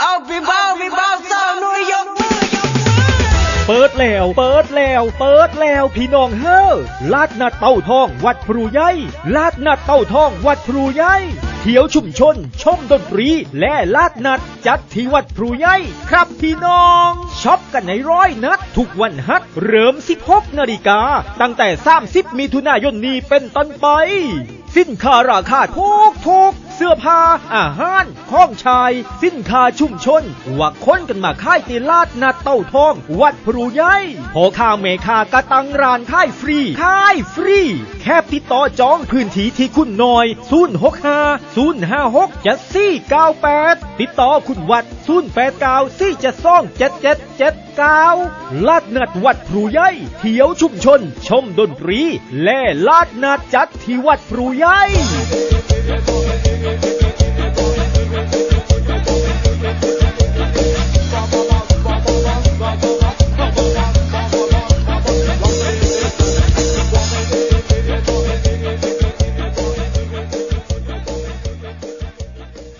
เอาพี่เบ้าพี่เบ้าสาวนุยยกมือยกมือ เปิดแล้ว เปิดแล้ว เปิดแล้วพี่น้องเฮ้อลาดนาเต้าทองวัดพรูใหญ่ลาดนาเต้าทองวัดพรูใหญ่เที่ยวชุมชน ชมดนตรี และลาดนัดจัดที่วัดพรูใหญ่ครับพี่น้องช็อปกันในร้อยนัด ทุกวันฮักเริ่ม 16นาฬิกา ตั้งแต่ 30 มิถุนายนนี้เป็นต้นไป สินค้าราคาถูกถูก เสื้อผ้า อาหารของชาย สินค้าชุมชนว่าค้นกันมาค่ายตีลาดนาเต้าทอง วัดพรูใหญ่พอค้าเมคากระตังรานค่ายฟรี ค่ายฟรี แค่ติดต่อจองพื้นที่ที่คุณหน่อย 065 056 7498 ติดต่อคุณวัด 089 472 7779 ลาดนัดวัดพรูใหญ่เที่ยวชุมชน ชมดนตรี และลาดนัดจัดที่วัดพรูใหญ่ Thank you.